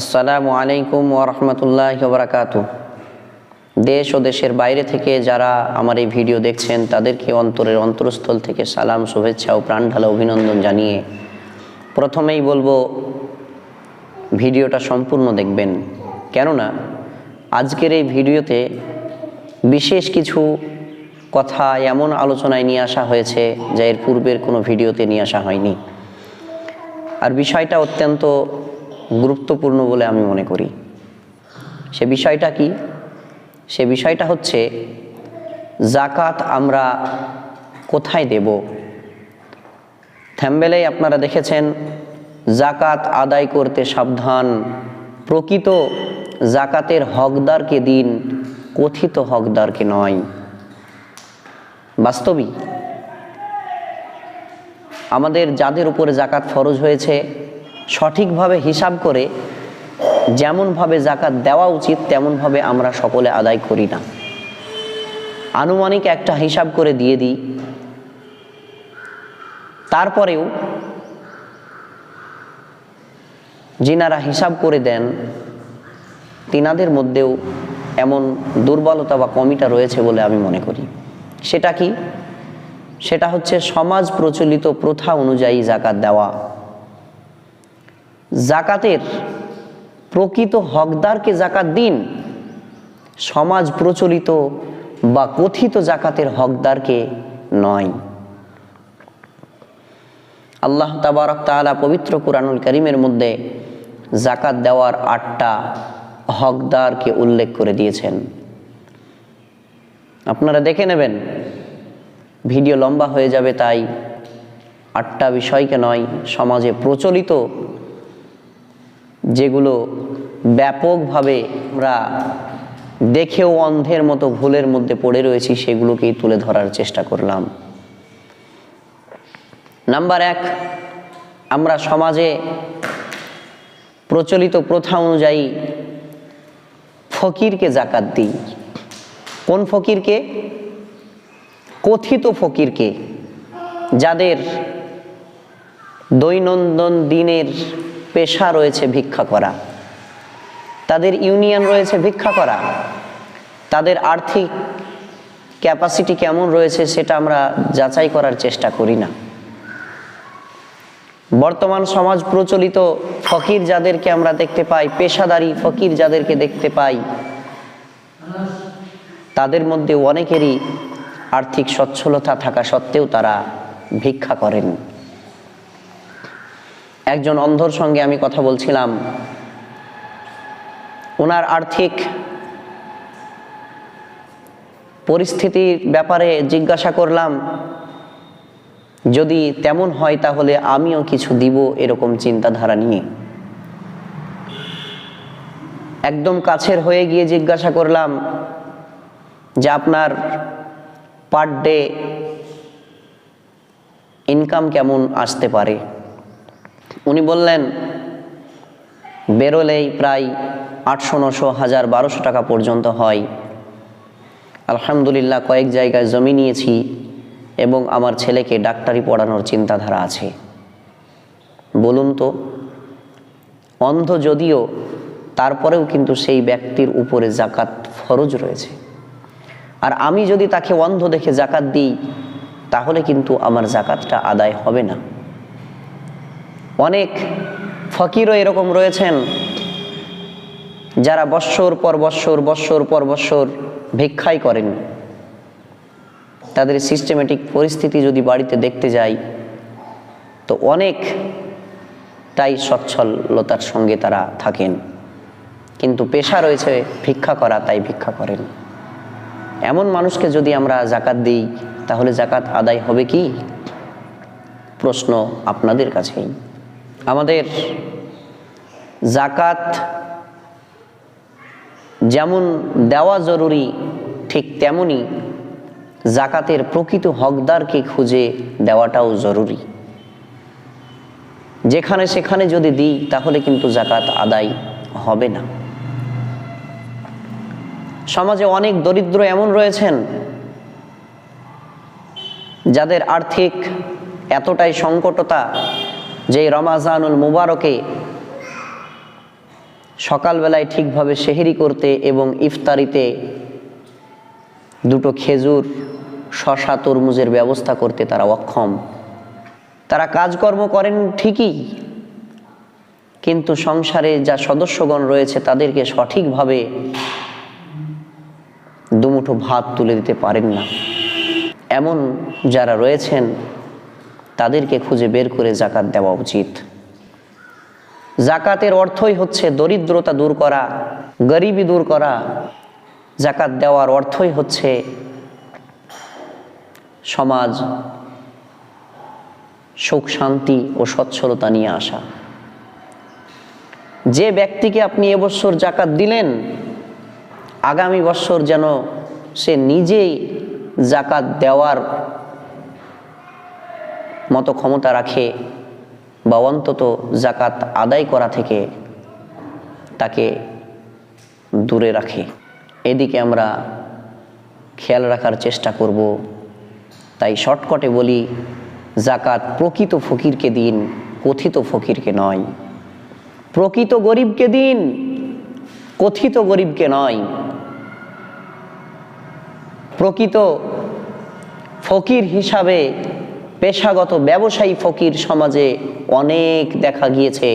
আসসালামু আলাইকুম ওরহমতুল্লাহ বারাকাতু দেশ ও দেশের বাইরে থেকে যারা আমার এই ভিডিও দেখছেন, তাদেরকে অন্তরের অন্তরস্থল থেকে সালাম, শুভেচ্ছা ও প্রাণঢালা অভিনন্দন জানিয়ে প্রথমেই বলব, ভিডিওটা সম্পূর্ণ দেখবেন। কেননা, আজকের এই ভিডিওতে বিশেষ কিছু কথা, এমন আলোচনায় নিয়ে আসা হয়েছে, যা এর পূর্বের কোনো ভিডিওতে নিয়ে আসা হয়নি। আর বিষয়টা অত্যন্ত গুরুত্বপূর্ণ বলে আমি মনে করি। সে বিষয়টা কি? সে বিষয়টা হচ্ছে, জাকাত আমরা কোথায় দেব? থ্যাম্বেলেই আপনারা দেখেছেন, জাকাত আদায় করতে সাবধান। প্রকৃত জাকাতের হকদারকে দিন, কথিত হকদারকে নয়। বাস্তবিক আমাদের যাদের উপরে জাকাত ফরজ হয়েছে সঠিকভাবে হিসাব করে যেমনভাবে জাকাত দেওয়া উচিত, তেমনভাবে আমরা সকলে আদায় করি না। আনুমানিক একটা হিসাব করে দিয়ে দিই। তারপরেও যিনারা হিসাব করে দেন, তিনাদের মধ্যেও এমন দুর্বলতা বা কমিটা রয়েছে বলে আমি মনে করি। সেটা কি? সেটা হচ্ছে সমাজ প্রচলিত প্রথা অনুযায়ী জাকাত দেওয়া। জাকাতের প্রকৃত হকদারকে জাকাত দিন। সমাজ প্রচলিত বা কথিত জাকাতের হকদারকে নয়। আল্লাহ তাবারক তাআলা পবিত্র কুরআনুল করিমের মধ্যে জাকাত দেওয়ার আটটা হকদারকে উল্লেখ করে দিয়েছেন। আপনারা দেখে নেবেন, ভিডিও লম্বা হয়ে যাবে, তাই আটটা বিষয়কে নয়, সমাজে প্রচলিত যেগুলো ব্যাপকভাবে আমরা দেখেও অন্ধের মতো ভুলের মধ্যে পড়ে রয়েছি, সেগুলোকেই তুলে ধরার চেষ্টা করলাম। নাম্বার এক, আমরা সমাজে প্রচলিত প্রথা অনুযায়ী ফকিরকে জাকাত দিই। কোন ফকিরকে? কথিত ফকিরকে, যাদের দৈনন্দিন দিনের পেশা রয়েছে ভিক্ষা করা। তাদের ইউনিয়ন রয়েছে ভিক্ষা করা। তাদের আর্থিক ক্যাপাসিটি কেমন রয়েছে সেটা আমরা যাচাই করার চেষ্টা করি না। বর্তমান সমাজ প্রচলিত ফকির যাদেরকে আমরা দেখতে পাই, পেশাদারি ফকির যাদেরকে দেখতে পাই, তাদের মধ্যে অনেকেরই আর্থিক সচ্ছলতা থাকা সত্ত্বেও তারা ভিক্ষা করেন। একজন অন্ধর সঙ্গে আমি কথা বলছিলাম। ওনার আর্থিক পরিস্থিতির ব্যাপারে জিজ্ঞাসা করলাম, যদি তেমন হয় তাহলে আমিও কিছু দিব এরকম চিন্তাধারা নিয়ে। একদম কাছের হয়ে গিয়ে জিজ্ঞাসা করলাম যে আপনার পার ডে ইনকাম কেমন আসতে পারে? উনি বললেন, বেরোলেই প্রায় আটশো, নশো, হাজার, বারোশো টাকা পর্যন্ত হয়। আলহামদুলিল্লাহ কয়েক জায়গায় জমি নিয়েছি এবং আমার ছেলেকে ডাক্তারি পড়ানোর চিন্তাধারা আছে। বলুন তো, অন্ধ যদিও, তারপরেও কিন্তু সেই ব্যক্তির উপরে জাকাত ফরজ রয়েছে। আর আমি যদি তাকে অন্ধ দেখে জাকাত দিই, তাহলে কিন্তু আমার জাকাতটা আদায় হবে না। অনেক ফকিরও এরকম রয়েছেন যারা বৎসর পর বৎসর বৎসর পর বৎসর ভিক্ষাই করেন। তাদের সিস্টেমেটিক পরিস্থিতি যদি বাড়িতে দেখতে যাই, তো অনেক তাই সচ্ছলতার সঙ্গে তারা থাকেন। কিন্তু পেশা রয়েছে ভিক্ষা করা, তাই ভিক্ষা করেন। এমন মানুষকে যদি আমরা জাকাত দিই, তাহলে জাকাত আদায় হবে কি? প্রশ্ন আপনাদের কাছেই। আমাদের জাকাত যেমন দেওয়া জরুরি, ঠিক তেমনি জাকাতের প্রকৃত হকদারকে খুঁজে দেওয়াটাও জরুরি। যেখানে সেখানে যদি দিই, তাহলে কিন্তু জাকাত আদায় হবে না। সমাজে অনেক দরিদ্র এমন রয়েছেন, যাদের আর্থিক এতটাই সংকটতা যে রমাজানুল মুবারকে সকালবেলায় ঠিকভাবে সেহেরি করতে এবং ইফতারিতে দুটো খেজুর, শশা, তরমুজের ব্যবস্থা করতে তারা অক্ষম। তারা কাজকর্ম করেন ঠিকই, কিন্তু সংসারে যা সদস্যগণ রয়েছে তাদেরকে সঠিকভাবে দুমুঠো ভাত তুলে দিতে পারেন না। এমন যারা রয়েছেন তাদেরকে খুঁজে বের করে জাকাত দেওয়া উচিত। জাকাতের অর্থই হচ্ছে দরিদ্রতা দূর করা, গরিবি দূর করা। জাকাত দেওয়ার অর্থই হচ্ছে সমাজ, সুখ, শান্তি ও সচ্ছলতা নিয়ে আসা। যে ব্যক্তিকে আপনি এবছর জাকাত দিলেন, আগামী বছর যেন সে নিজেই জাকাত দেওয়ার মতো ক্ষমতা রাখে বা অন্তত জাকাত আদায় করা থেকে তাকে দূরে রাখে। এদিকে আমরা খেয়াল রাখার চেষ্টা করব। তাই শর্টকটে বলি জাকাত প্রকৃত ফকিরকে দিন, কথিত ফকিরকে নয়। প্রকৃত গরিবকে দিন, কথিত গরিবকে নয়। প্রকৃত ফকির হিসাবে পেশাগত ব্যবসায়ী ফকির সমাজে অনেক দেখা গিয়েছে।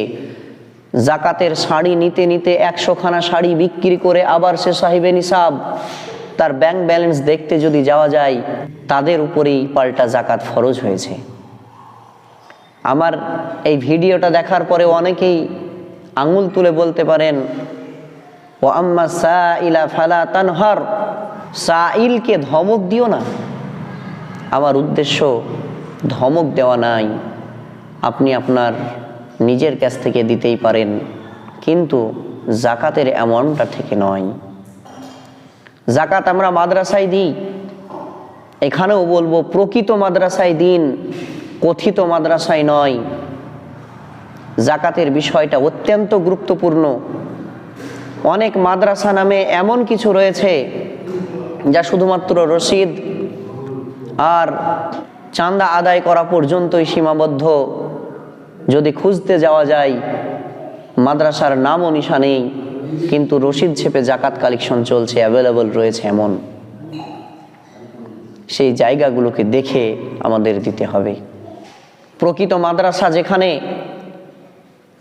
জাকাতের শাড়ি নিতে নিতে একশোখানা শাড়ি বিক্রি করে আবার সে সাহেবে নিসাব, তার ব্যাংক ব্যালেন্স দেখতে যদি যাওয়া যায়, তাদের উপরেই পাল্টা জাকাত ফরজ হয়েছে। আমার এই ভিডিওটা দেখার পরে অনেকেই আঙুল তুলে বলতে পারেন ও আম্মা সা ইলা ফালা তানহার, সাইলকে ধমক দিও না। আমার উদ্দেশ্য ধমক দেওয়া নাই। আপনি আপনার নিজের কাছ থেকে দিতেই পারেন, কিন্তু জাকাতের অ্যামাউন্টটা থেকে নয়। জাকাত আমরা মাদ্রাসায় দিই। এখানেও বলব, প্রকৃত মাদ্রাসায় দিন, কথিত মাদ্রাসায় নয়। জাকাতের বিষয়টা অত্যন্ত গুরুত্বপূর্ণ। অনেক মাদ্রাসা নামে এমন কিছু রয়েছে, যা শুধুমাত্র রশিদ আর চাঁদা আদায় করা পর্যন্তই সীমাবদ্ধ। যদি খুঁজতে যাওয়া যায়, মাদ্রাসার নামও নিশা নেই, কিন্তু রসিদ ছেপে জাকাত কালেকশন চলছে অ্যাভেলেবল রয়েছে এমন। সেই জায়গাগুলোকে দেখে আমাদের দিতে হবে। প্রকৃত মাদ্রাসা যেখানে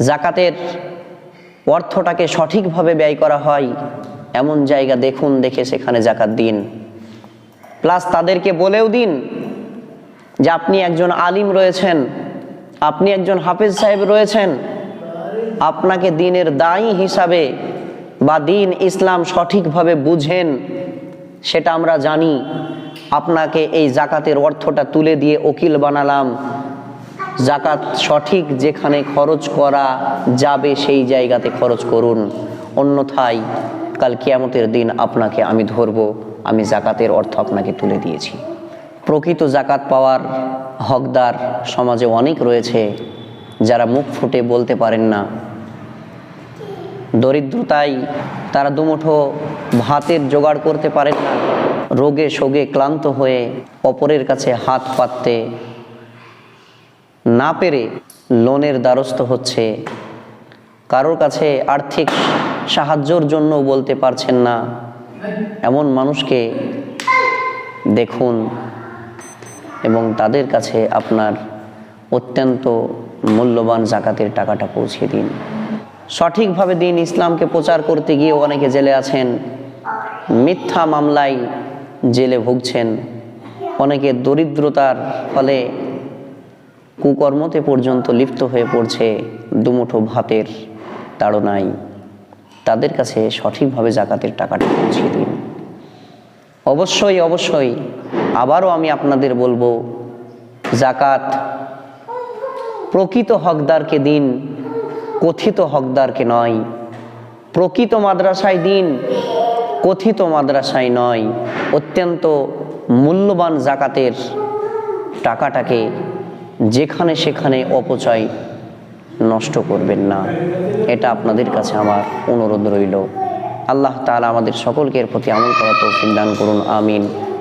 জাকাতের অর্থটাকে সঠিকভাবে ব্যয় করা হয়, এমন জায়গা দেখুন, দেখে সেখানে জাকাত দিন। প্লাস তাদেরকে বলেও দিন যে আপনি একজন আলিম রয়েছেন, আপনি একজন হাফেজ সাহেব রয়েছেন, আপনাকে দিনের দায়ী হিসাবে বা দিন ইসলাম সঠিকভাবে বুঝেন, সেটা আমরা জানি। আপনাকে এই জাকাতের অর্থটা তুলে দিয়ে ওকিল বানালাম। জাকাত সঠিক যেখানে খরচ করা যাবে সেই জায়গাতে খরচ করুন। অন্যথায় কাল কিয়ামতের দিন আপনাকে আমি ধরব, আমি জাকাতের অর্থ আপনাকে তুলে দিয়েছি। প্রকৃত জাকাত পাওয়ার হকদার সমাজে অনেক রয়েছে যারা মুখ ফুটে বলতে পারেন না। দরিদ্রতায় তারা দুমুঠো ভাতের জোগাড় করতে পারেন না। রোগে শোগে ক্লান্ত হয়ে অপরের কাছে হাত পাততে না পেরে লোনের দ্বারস্থ হচ্ছে। কারোর কাছে আর্থিক সাহায্যর জন্য বলতে পারছেন না। এমন মানুষকে দেখুন। এবং তাদের কাছে আপনার অত্যন্ত মূল্যবান জাকাতের টাকাটা পৌঁছে দিন। সঠিকভাবে দিন ইসলামকে প্রচার করতে গিয়ে অনেকে জেলে আছেন, মিথ্যা মামলায় জেলে ভুগছেন। অনেকে দরিদ্রতার ফলে কুকর্মতে পর্যন্ত লিপ্ত হয়ে পড়ছে দুমুঠো ভাতের তাড়নায়। তাদের কাছে সঠিকভাবে জাকাতের টাকাটা পৌঁছে দিন। অবশ্যই অবশ্যই আবারও আমি আপনাদের বলব জাকাত প্রকৃত হকদারকে দিন, কথিত হকদারকে নয়। প্রকৃত মাদ্রাসায় দিন, কথিত মাদ্রাসায় নয়। অত্যন্ত মূল্যবান জাকাতের টাকাটাকে যেখানে সেখানে অপচয় নষ্ট করবেন না। এটা আপনাদের কাছে আমার অনুরোধ রইল। আল্লাহ তাআলা আমাদের সকলকে এর প্রতি আমল করা তৌফিক দান করুন, আমিন।